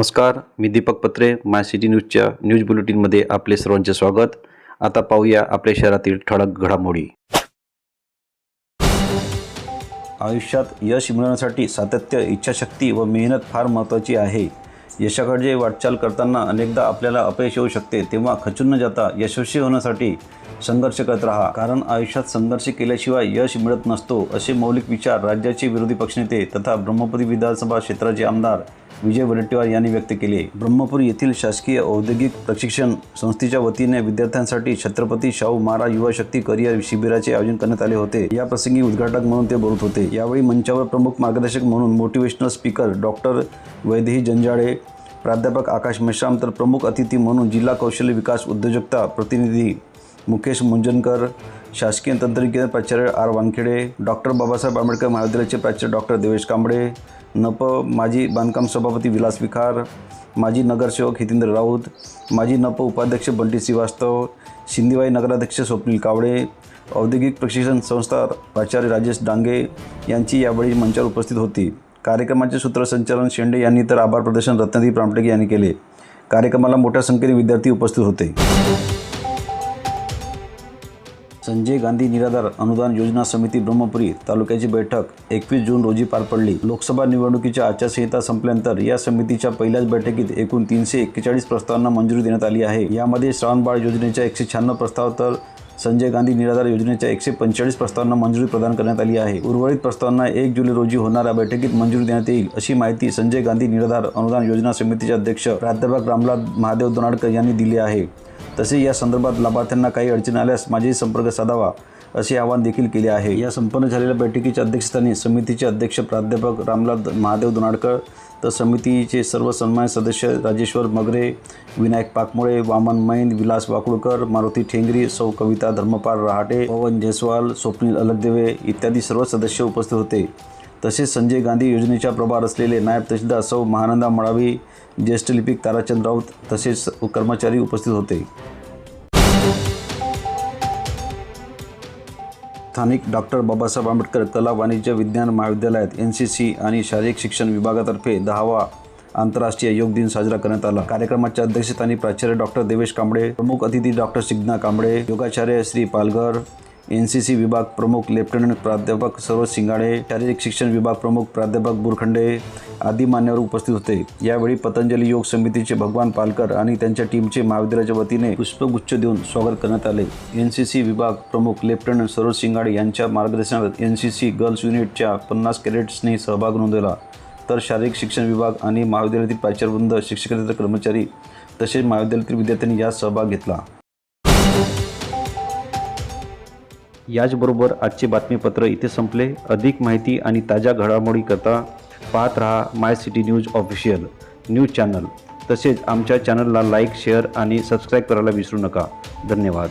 नमस्कार मी दीपक पत्रे माय सिटी न्यूजच्या न्यूज बुलेटिनमध्ये आपले सर्वांचे स्वागत. आता पाहूया आपल्या शहरातील ठळक घडामोडी. आयुष्यात यश मिळवण्यासाठी सातत्य इच्छाशक्ती व मेहनत फार महत्त्वाची आहे. यशाकडे वाटचाल करताना अनेकदा आपल्याला अपयश येऊ शकते तेव्हा खचून न जाता यशस्वी होण्यासाठी संघर्ष करत राहा. कारण आयुष्यात संघर्ष केल्याशिवाय यश मिळत नसतो असे मौलिक विचार राज्याचे विरोधी पक्षनेते तथा ब्रह्मपुरी विधानसभा क्षेत्राचे आमदार विजय वडेट्टीवार यांनी व्यक्त केले. ब्रह्मपुरी येथील शासकीय औद्योगिक प्रशिक्षण संस्थेच्या वतीने विद्यार्थ्यांसाठी छत्रपती शाहू महाराज युवा शक्ती करिअर शिबिराचे आयोजन करण्यात आले होते. या प्रसंगी उद्घाटक म्हणून ते बोलत होते. यावेळी मंचावर प्रमुख मार्गदर्शक म्हणून motivational speaker doctor Vaidehi Janjale प्राध्यापक आकाश मेश्राम तर प्रमुख अतिथी म्हणून जिल्हा कौशल्य विकास उद्योजकता प्रतिनिधी मुकेश मुंजनकर शासकीय तंत्रज्ञान प्राचार्य आर वानखेडे डॉक्टर बाबासाहेब आंबेडकर महाविद्यालयाचे प्राचार्य डॉक्टर देवेश कांबळे नप माजी बांधकाम सभापती विलास विखार माजी नगरसेवक हितेंद्र राऊत माजी नप उपाध्यक्ष बंटी श्रीवास्तव शिंदेवाई नगराध्यक्ष स्वप्नील कावळे औद्योगिक प्रशिक्षण संस्था प्राचार्य राजेश डांगे यांची यावेळी मंचावर उपस्थित होती. कार्यक्रमाचे सूत्रसंचालन शेंडे यांनी तर आभार प्रदर्शन रत्नागिरी प्रामटेके यांनी केले. कार्यक्रमाला मोठ्या संख्येने विद्यार्थी उपस्थित होते. संजय गांधी निराधार अनुदान योजना समिती ब्रह्मपुरी तालुक्याची बैठक एकवीस जून रोजी पार पडली. लोकसभा निवडणुकीच्या आचारसंहिता संपल्यानंतर या समितीच्या पहिल्याच बैठकीत एकूण तीनशे एक्केचाळीस प्रस्तावांना मंजुरी देण्यात आली आहे. यामध्ये श्रावणबाळ योजनेच्या एकशे शहाण्णव प्रस्ताव तर संजय गांधी निराधार योजनेच्या एकशे पंचेचाळीस प्रस्तावांना मंजुरी प्रदान करण्यात आली आहे. उर्वरित प्रस्तावांना एक जुलै रोजी होणाऱ्या बैठकीत मंजुरी देण्यात येईल अशी माहिती संजय गांधी निराधार अनुदान योजना समितीचे अध्यक्ष प्राध्यापक रामलाल महादेव दोनाडकर यांनी दिली आहे. तसे या संदर्भात लाभार्थ्यांना काही अडचण आल्यास माझी संपर्क साधावा असे आवाहन देखील केले आहे. या संपन्न झालेल्या बैठकीच्या अध्यक्षस्थानी समितीचे अध्यक्ष प्राध्यापक रामलाल महादेव दोनाडकर तर समितीचे सर्व सन्मान सदस्य राजेश्वर मगरे विनायक पाकमुळे वामन मैन विलास वाकुळकर मारुती ठेंगरी सौ कविता धर्मपाल रहाटे पवन जयस्वाल स्वप्नील अलगदेवे इत्यादी सर्व सदस्य उपस्थित होते. तसेच संजय गांधी योजनेच्या प्रभार असलेले नायब तहसीलदार सौ महानंदा मळावी ज्येष्ठ लिपिक ताराचंद राऊत तसेच कर्मचारी उपस्थित होते. स्थानिक डॉक्टर बाबासाहेब आंबेडकर कला वाणिज्य विज्ञान महाविद्यालयात एन सी सी आणि शारीरिक शिक्षण विभागातर्फे दहावा आंतरराष्ट्रीय योग दिन साजरा करण्यात आला. कार्यक्रमाच्या अध्यक्षस्थानी प्राचार्य डॉक्टर देवेश कांबळे प्रमुख अतिथी doctor Signa Kamble योगाचार्य Shri Palghar N C C विभाग प्रमुख लेफ्टनंट प्राध्यापक सरोज सिंगाडे शारीरिक शिक्षण विभाग प्रमुख प्राध्यापक बुरखंडे आदी मान्यवर उपस्थित होते. यावेळी पतंजली योग समितीचे भगवान पालकर आणि त्यांच्या टीमचे महाविद्यालयाच्या वतीने पुष्पगुच्छ देऊन स्वागत करण्यात आले. एन सी सी विभाग प्रमुख लेफ्टनंट सरोज सिंगाडे यांच्या मार्गदर्शनात एन सी सी गर्ल्स युनिटच्या पन्नास कॅडेट्सनी सहभाग नोंदवला. तर शारीरिक शिक्षण विभाग आणि महाविद्यालयातील प्राचार्यवृंद शिक्षकेतर कर्मचारी तसेच महाविद्यालयातील विद्यार्थ्यांनी यात सहभाग घेतला. याचबरोबर आजचे बातमीपत्र इथे संपले. अधिक माहिती आणि ताज्या घडामोडी करता पाहत रहा my city news official news channel. तसेच आमच्या चॅनलला लाईक शेअर आणि सबस्क्राईब करायला विसरू नका. धन्यवाद.